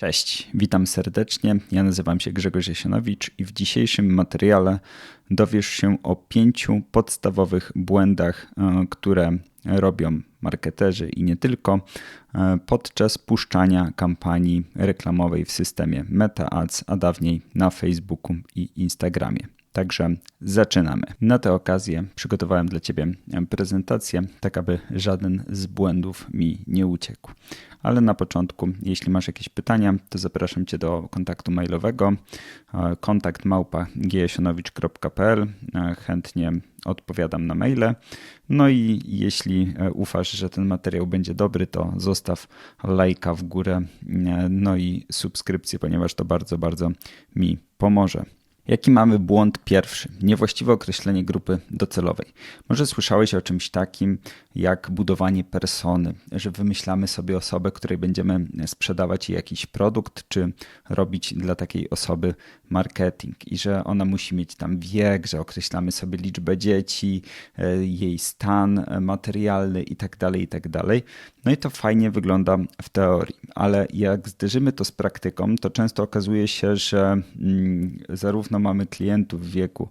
Cześć, witam serdecznie. Ja nazywam się Grzegorz Jasianowicz i w dzisiejszym materiale dowiesz się o pięciu podstawowych błędach, e, które robią marketerzy i nie tylko e, podczas puszczania kampanii reklamowej w systemie Meta Ads, a dawniej na Facebooku i Instagramie. Także zaczynamy. Na tę okazję przygotowałem dla Ciebie prezentację, tak aby żaden z błędów mi nie uciekł. Ale na początku, jeśli masz jakieś pytania, to zapraszam Cię do kontaktu mailowego kontakt małpa Chętnie odpowiadam na maile. No i jeśli e, ufasz, że ten materiał będzie dobry, to zostaw lajka w górę, e, no i subskrypcję, ponieważ to bardzo, bardzo mi pomoże. Jaki mamy błąd pierwszy? Niewłaściwe określenie grupy docelowej. Może słyszałeś o czymś takim jak budowanie persony, że wymyślamy sobie osobę, której będziemy sprzedawać jakiś produkt, czy robić dla takiej osoby marketing i że ona musi mieć tam wiek, że określamy sobie liczbę dzieci, e, jej stan materialny itd., tak itd. Tak no i to fajnie wygląda w teorii, ale jak zderzymy to z praktyką, to często okazuje się, że mm, zarówno mamy klientów w wieku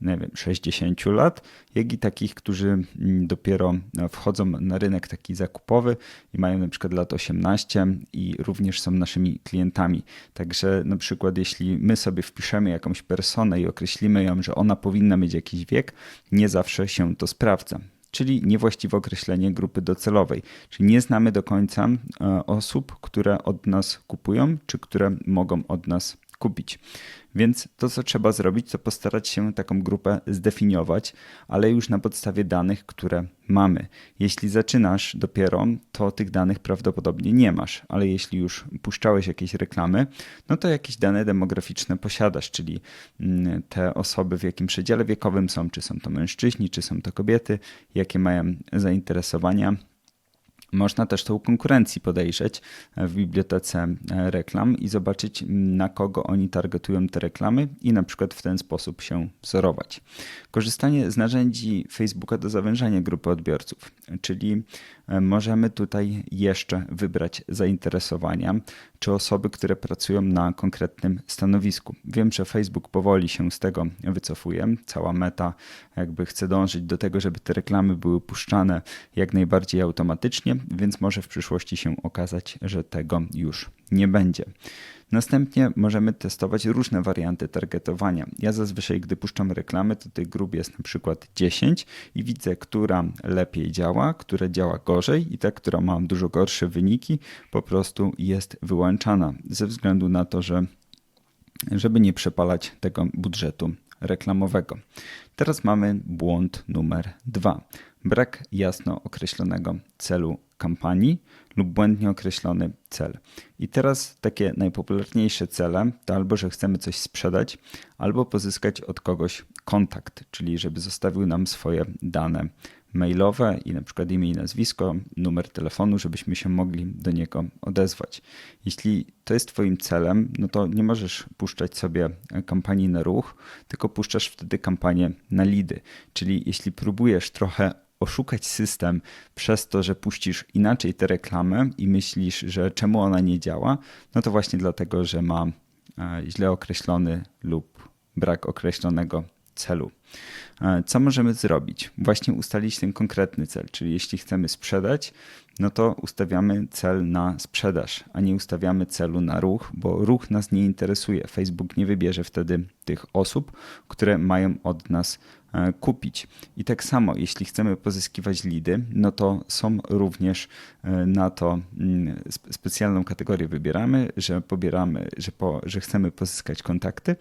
nie wiem, 60 lat, jak i takich, którzy mm, dopiero wchodzą na rynek taki zakupowy i mają na przykład lat 18 i również są naszymi klientami. Także na przykład jeśli my sobie wpiszemy jakąś personę i określimy ją, że ona powinna mieć jakiś wiek, nie zawsze się to sprawdza czyli niewłaściwe określenie grupy docelowej, czyli nie znamy do końca e, osób, które od nas kupują, czy które mogą od nas kupić. Więc to, co trzeba zrobić, to postarać się taką grupę zdefiniować, ale już na podstawie danych, które mamy. Jeśli zaczynasz dopiero, to tych danych prawdopodobnie nie masz, ale jeśli już puszczałeś jakieś reklamy, no to jakieś dane demograficzne posiadasz, czyli mm, te osoby w jakim przedziale wiekowym są, czy są to mężczyźni, czy są to kobiety, jakie mają zainteresowania można też tą konkurencji podejrzeć w bibliotece e, reklam i zobaczyć, na kogo oni targetują te reklamy i na przykład w ten sposób się wzorować. Korzystanie z narzędzi Facebooka do zawężania grupy odbiorców, czyli e, możemy tutaj jeszcze wybrać zainteresowania czy osoby, które pracują na konkretnym stanowisku. Wiem, że Facebook powoli się z tego wycofuje. Cała meta jakby chce dążyć do tego, żeby te reklamy były puszczane jak najbardziej automatycznie, więc może w przyszłości się okazać, że tego już nie będzie. Następnie możemy testować różne warianty targetowania. Ja zazwyczaj, gdy puszczam reklamy, to tych grup jest na przykład 10 i widzę, która lepiej działa, która działa gorzej i ta, która ma dużo gorsze wyniki, po prostu jest wyłączana ze względu na to, że żeby nie przepalać tego budżetu reklamowego. Teraz mamy błąd numer dwa. Brak jasno określonego celu kampanii lub błędnie określony cel. I teraz takie najpopularniejsze cele to albo, że chcemy coś sprzedać, albo pozyskać od kogoś kontakt, czyli żeby zostawił nam swoje dane mailowe i na przykład imię i nazwisko, numer telefonu, żebyśmy się mogli do niego odezwać. Jeśli to jest Twoim celem, no to nie możesz puszczać sobie kampanii na ruch, tylko puszczasz wtedy kampanię na lidy. Czyli jeśli próbujesz trochę oszukać system przez to, że puścisz inaczej tę reklamę i myślisz, że czemu ona nie działa, no to właśnie dlatego, że ma e, źle określony lub brak określonego celu. E, co możemy zrobić? Właśnie ustalić ten konkretny cel, czyli jeśli chcemy sprzedać, no to ustawiamy cel na sprzedaż, a nie ustawiamy celu na ruch, bo ruch nas nie interesuje. Facebook nie wybierze wtedy tych osób, które mają od nas kupić. I tak samo, jeśli chcemy pozyskiwać lidy, no to są również e, na to mm, specjalną kategorię wybieramy, że pobieramy, że, po, że chcemy pozyskać kontakty,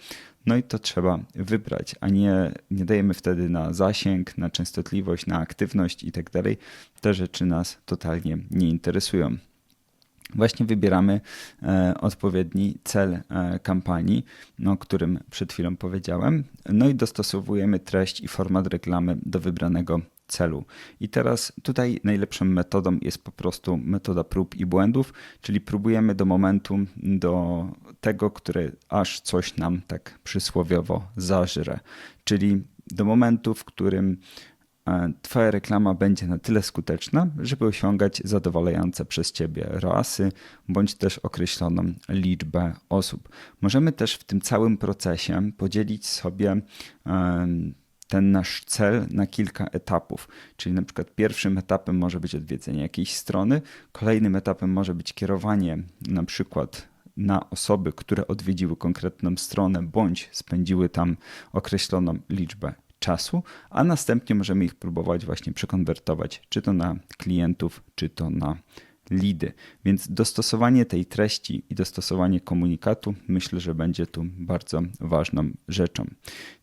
no i to trzeba wybrać, a nie, nie dajemy wtedy na zasięg, na częstotliwość, na aktywność i tak dalej. Te rzeczy nas totalnie nie interesują właśnie wybieramy e, odpowiedni cel e, kampanii, o którym przed chwilą powiedziałem, no i dostosowujemy treść i format reklamy do wybranego celu. I teraz tutaj najlepszą metodą jest po prostu metoda prób i błędów, czyli próbujemy do momentu, do tego, który aż coś nam tak przysłowiowo zażre, czyli do momentu, w którym Twoja reklama będzie na tyle skuteczna, żeby osiągać zadowalające przez Ciebie ROASy bądź też określoną liczbę osób. Możemy też w tym całym procesie podzielić sobie ten nasz cel na kilka etapów. Czyli na przykład pierwszym etapem może być odwiedzenie jakiejś strony, kolejnym etapem może być kierowanie na przykład na osoby, które odwiedziły konkretną stronę bądź spędziły tam określoną liczbę czasu, a następnie możemy ich próbować właśnie przekonwertować, czy to na klientów, czy to na lidy. Więc dostosowanie tej treści i dostosowanie komunikatu myślę, że będzie tu bardzo ważną rzeczą.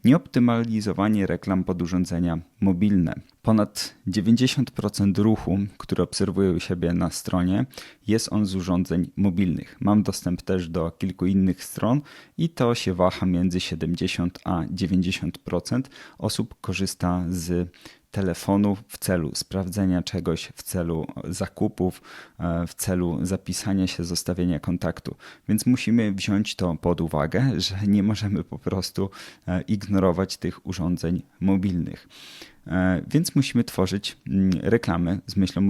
Nieoptymalizowanie reklam pod urządzenia mobilne. Ponad 90% ruchu, który obserwuję u siebie na stronie, jest on z urządzeń mobilnych. Mam dostęp też do kilku innych stron i to się waha między 70 a 90% osób korzysta z telefonu w celu sprawdzenia czegoś, w celu zakupów, e, w celu zapisania się, zostawienia kontaktu. Więc musimy wziąć to pod uwagę, że nie możemy po prostu e, ignorować tych urządzeń mobilnych. E, więc musimy tworzyć mm, reklamy z myślą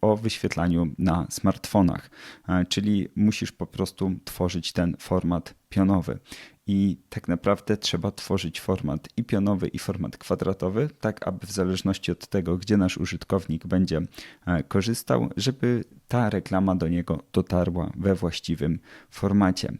o wyświetlaniu na smartfonach, czyli musisz po prostu tworzyć ten format pionowy. I tak naprawdę trzeba tworzyć format i pionowy, i format kwadratowy, tak aby w zależności od tego, gdzie nasz użytkownik będzie e, korzystał, żeby ta reklama do niego dotarła we właściwym formacie.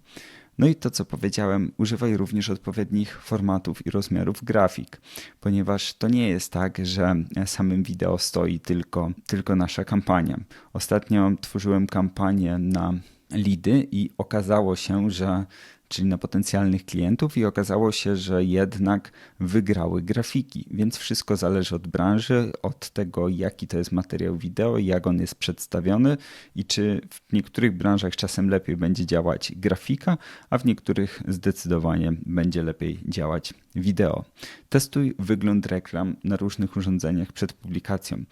No i to, co powiedziałem, używaj również odpowiednich formatów i rozmiarów grafik, ponieważ to nie jest tak, że samym wideo stoi tylko, tylko nasza kampania. Ostatnio tworzyłem kampanię na lidy i okazało się, że czyli na potencjalnych klientów, i okazało się, że jednak wygrały grafiki. Więc wszystko zależy od branży, od tego, jaki to jest materiał wideo, jak on jest przedstawiony i czy w niektórych branżach czasem lepiej będzie działać grafika, a w niektórych zdecydowanie będzie lepiej działać wideo. Testuj wygląd reklam na różnych urządzeniach przed publikacją.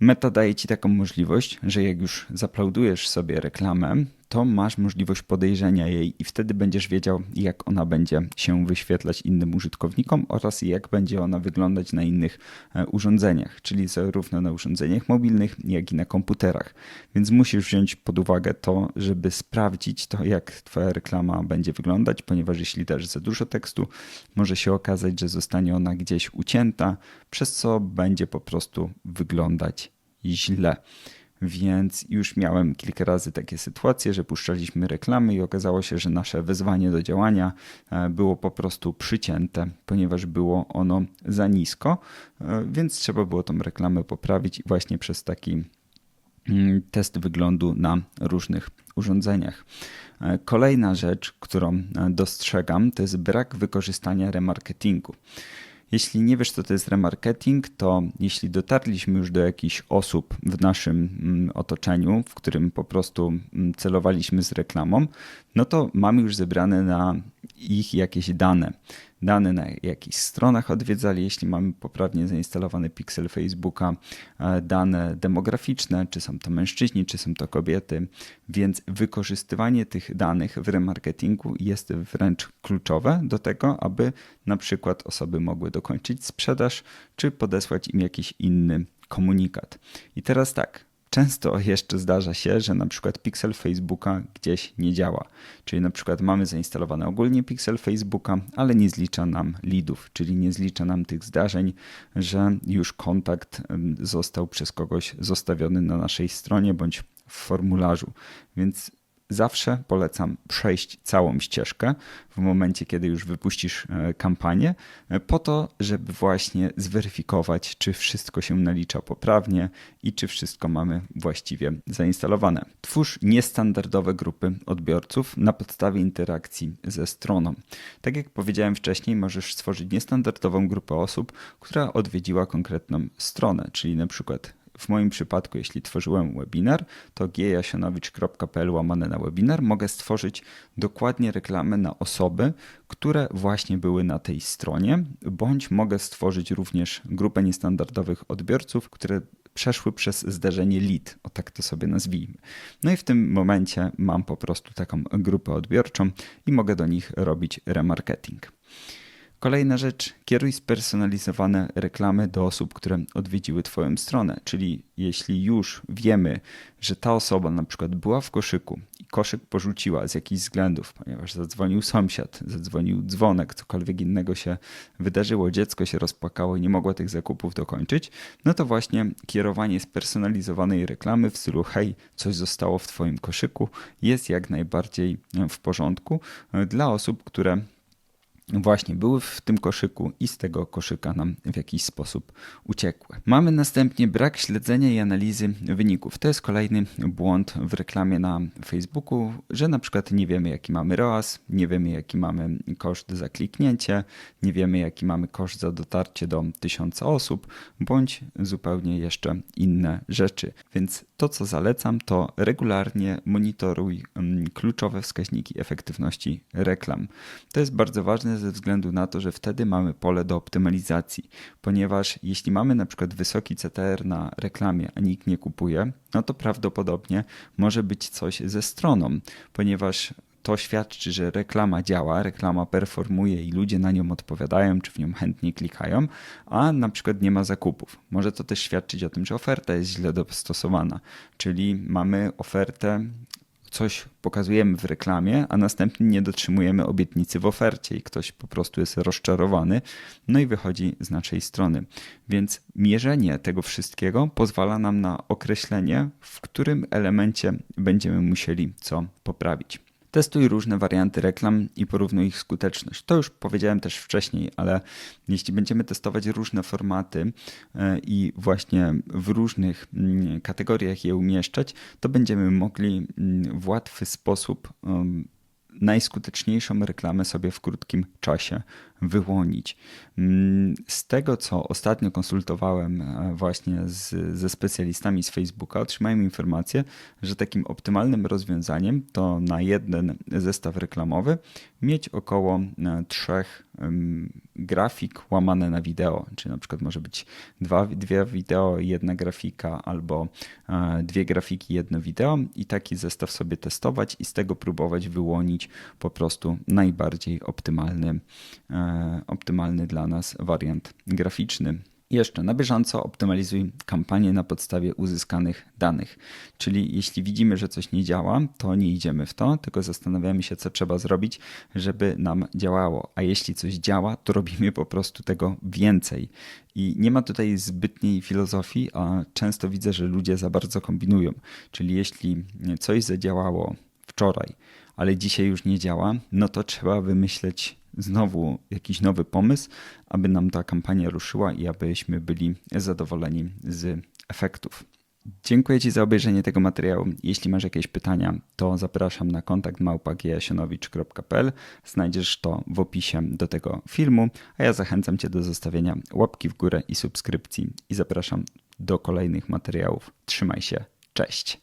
Meta daje Ci taką możliwość, że jak już zaplaudujesz sobie reklamę, to masz możliwość podejrzenia jej i wtedy będziesz wiedział, jak ona będzie się wyświetlać innym użytkownikom oraz jak będzie ona wyglądać na innych e, urządzeniach, czyli zarówno na urządzeniach mobilnych, jak i na komputerach. Więc musisz wziąć pod uwagę to, żeby sprawdzić to, jak Twoja reklama będzie wyglądać, ponieważ jeśli dasz za dużo tekstu, może się okazać, że zostanie ona gdzieś ucięta, przez co będzie po prostu wyglądać źle. Więc już miałem kilka razy takie sytuacje, że puszczaliśmy reklamy i okazało się, że nasze wezwanie do działania e, było po prostu przycięte, ponieważ było ono za nisko, e, więc trzeba było tą reklamę poprawić właśnie przez taki mm, test wyglądu na różnych urządzeniach. E, kolejna rzecz, którą dostrzegam, to jest brak wykorzystania remarketingu. Jeśli nie wiesz, co to jest remarketing, to jeśli dotarliśmy już do jakichś osób w naszym mm, otoczeniu, w którym po prostu mm, celowaliśmy z reklamą, no to mamy już zebrane na ich jakieś dane dane na jakichś stronach odwiedzali, jeśli mamy poprawnie zainstalowany pixel Facebooka, e, dane demograficzne, czy są to mężczyźni, czy są to kobiety, więc wykorzystywanie tych danych w remarketingu jest wręcz kluczowe do tego, aby na przykład osoby mogły dokończyć sprzedaż, czy podesłać im jakiś inny komunikat. I teraz tak, Często jeszcze zdarza się, że na przykład pixel Facebooka gdzieś nie działa. Czyli na przykład mamy zainstalowane ogólnie pixel Facebooka, ale nie zlicza nam leadów, czyli nie zlicza nam tych zdarzeń, że już kontakt został przez kogoś zostawiony na naszej stronie bądź w formularzu. Więc zawsze polecam przejść całą ścieżkę w momencie, kiedy już wypuścisz e, kampanię, e, po to, żeby właśnie zweryfikować, czy wszystko się nalicza poprawnie i czy wszystko mamy właściwie zainstalowane. Twórz niestandardowe grupy odbiorców na podstawie interakcji ze stroną. Tak jak powiedziałem wcześniej, możesz stworzyć niestandardową grupę osób, która odwiedziła konkretną stronę, czyli na przykład w moim przypadku, jeśli tworzyłem webinar, to gjasionowicz.pl łamane na webinar mogę stworzyć dokładnie reklamę na osoby, które właśnie były na tej stronie, bądź mogę stworzyć również grupę niestandardowych odbiorców, które przeszły przez zdarzenie lead, o tak to sobie nazwijmy. No i w tym momencie mam po prostu taką grupę odbiorczą i mogę do nich robić remarketing. Kolejna rzecz, kieruj spersonalizowane reklamy do osób, które odwiedziły Twoją stronę. Czyli jeśli już wiemy, że ta osoba na przykład była w koszyku i koszyk porzuciła z jakichś względów, ponieważ zadzwonił sąsiad, zadzwonił dzwonek, cokolwiek innego się wydarzyło, dziecko się rozpłakało i nie mogło tych zakupów dokończyć, no to właśnie kierowanie spersonalizowanej reklamy w stylu hej, coś zostało w Twoim koszyku jest jak najbardziej w porządku dla osób, które właśnie były w tym koszyku i z tego koszyka nam w jakiś sposób uciekły. Mamy następnie brak śledzenia i analizy wyników. To jest kolejny błąd w reklamie na Facebooku, że na przykład nie wiemy jaki mamy ROAS, nie wiemy jaki mamy koszt za kliknięcie, nie wiemy jaki mamy koszt za dotarcie do tysiąca osób, bądź zupełnie jeszcze inne rzeczy. Więc to co zalecam to regularnie monitoruj mm, kluczowe wskaźniki efektywności reklam. To jest bardzo ważne ze względu na to, że wtedy mamy pole do optymalizacji, ponieważ jeśli mamy na przykład wysoki CTR na reklamie, a nikt nie kupuje, no to prawdopodobnie może być coś ze stroną, ponieważ to świadczy, że reklama działa, reklama performuje i ludzie na nią odpowiadają, czy w nią chętnie klikają, a na przykład nie ma zakupów. Może to też świadczyć o tym, że oferta jest źle dostosowana, czyli mamy ofertę coś pokazujemy w reklamie, a następnie nie dotrzymujemy obietnicy w ofercie i ktoś po prostu jest rozczarowany, no i wychodzi z naszej strony. Więc mierzenie tego wszystkiego pozwala nam na określenie, w którym elemencie będziemy musieli co poprawić. Testuj różne warianty reklam i porównuj ich skuteczność. To już powiedziałem też wcześniej, ale jeśli będziemy testować różne formaty e, i właśnie w różnych mm, kategoriach je umieszczać, to będziemy mogli mm, w łatwy sposób najskuteczniejszą reklamę sobie w krótkim czasie wyłonić. Mm, z tego, co ostatnio konsultowałem e, właśnie z, ze specjalistami z Facebooka, otrzymałem informację, że takim optymalnym rozwiązaniem to na jeden zestaw reklamowy mieć około e, trzech grafik łamane na wideo, czyli na przykład może być dwa, dwie wideo, jedna grafika albo e, dwie grafiki, jedno wideo i taki zestaw sobie testować i z tego próbować wyłonić po prostu najbardziej optymalny E, optymalny dla nas wariant graficzny. Jeszcze na bieżąco optymalizuj kampanię na podstawie uzyskanych danych. Czyli jeśli widzimy, że coś nie działa, to nie idziemy w to, tylko zastanawiamy się, co trzeba zrobić, żeby nam działało. A jeśli coś działa, to robimy po prostu tego więcej. I nie ma tutaj zbytniej filozofii, a często widzę, że ludzie za bardzo kombinują. Czyli jeśli coś zadziałało wczoraj, ale dzisiaj już nie działa, no to trzeba wymyśleć znowu jakiś nowy pomysł, aby nam ta kampania ruszyła i abyśmy byli zadowoleni z efektów. Dziękuję Ci za obejrzenie tego materiału. Jeśli masz jakieś pytania, to zapraszam na kontakt małpagiasionowicz.pl. Znajdziesz to w opisie do tego filmu, a ja zachęcam Cię do zostawienia łapki w górę i subskrypcji i zapraszam do kolejnych materiałów. Trzymaj się, cześć!